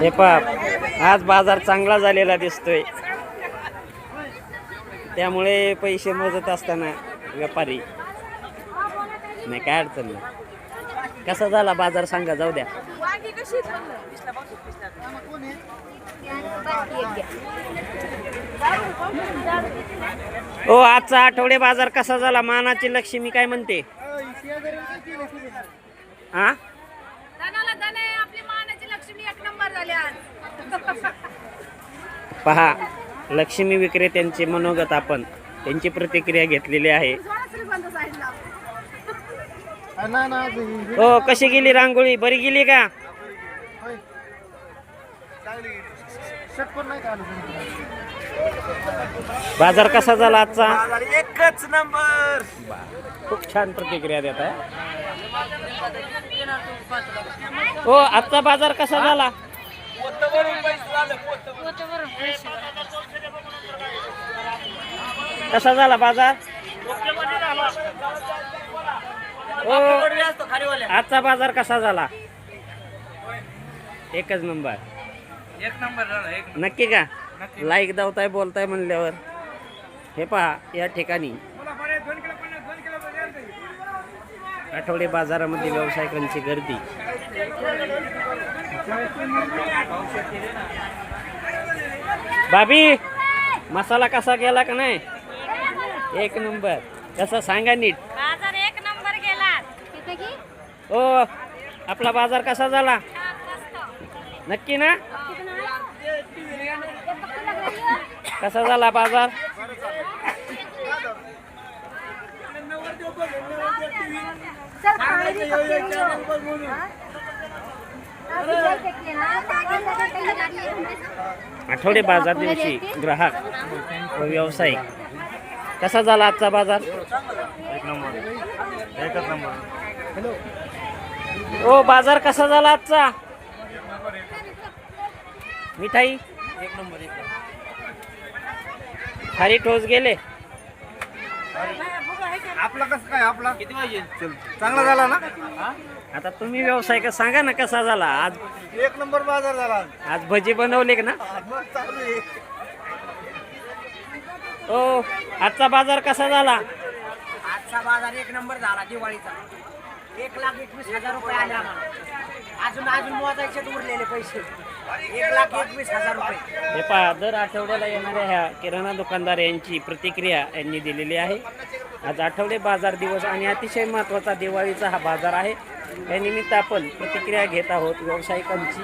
हे पहा आज बाजार चांगला झालेला दिसतोय. त्यामुळे पैसे मोजत असताना व्यापारी. नाही काय अडचण नाही. कसा झाला बाजार सांगा जाऊ द्या. हो आजचा आठवडे बाजार कसा झाला? मानाची लक्ष्मी काय म्हणते? हा धनाला धन आहे आपली मानाची लक्ष्मी एक नंबर झाली आज पहा लक्ष्मी विक्रेत्यांचे मनोगत आपण त्यांची प्रतिक्रिया घेतलेली आहे. हो कशी गेली रांगोळी? बरी गेली का? बाजार कसा झाला आजचा? एकच नंबर. खूप छान प्रतिक्रिया देत आहे. हो आजचा बाजार कसा झाला? कसा झाला बाजार? हो आजचा बाजार कसा झाला? एकच नंबर. एक नंबर नक्की का? लाईक दावताय बोलताय म्हणल्यावर. हे पहा या ठिकाणी. आठवडे बाजारामध्ये व्यावसायिकांची गर्दी. भाभी मसाला कसा गेला का नाही? एक नंबर. कसा? सांगा नीट. बाजार एक नंबर गेला. ओ आपला बाजार कसा झाला? नक्की ना? कसा झाला बाजार? आठवडे बाजार दिवशी ग्राहक व व्यावसायिक. कसा झाला आजचा बाजार? एक नंबर. एकच नंबर. ओ बाजार कसा झाला आजचा? मिठाई? एक नंबर. खारी ठोस गेले? आपला कसं काय आपला? किती पाहिजे? चांगला झाला ना? आता तुम्ही व्यावसायिक सांगा ना कसा झाला? आज एक नंबर बाजार झाला. आज भजी बनवले का ना? मग चालू आहे. ओ आजचा बाजार कसा झाला? आजचा बाजार एक नंबर झाला दिवाळीचा. एक लाख एकवीस हजार रुपये आले आम्हाला. अजून अजून मोजायचे उरलेले पैसे. एक लाख एकवीस हजार रुपये. हे पहा दर आठवड्याला येणाऱ्या ह्या किराणा दुकानदार यांची प्रतिक्रिया यांनी दिलेली आहे. आज आठवडे बाजार दिवस आणि अतिशय महत्त्वाचा दिवाळीचा हा बाजार आहे. या निमित्त आपण प्रतिक्रिया घेत आहोत व्यावसायिकांची.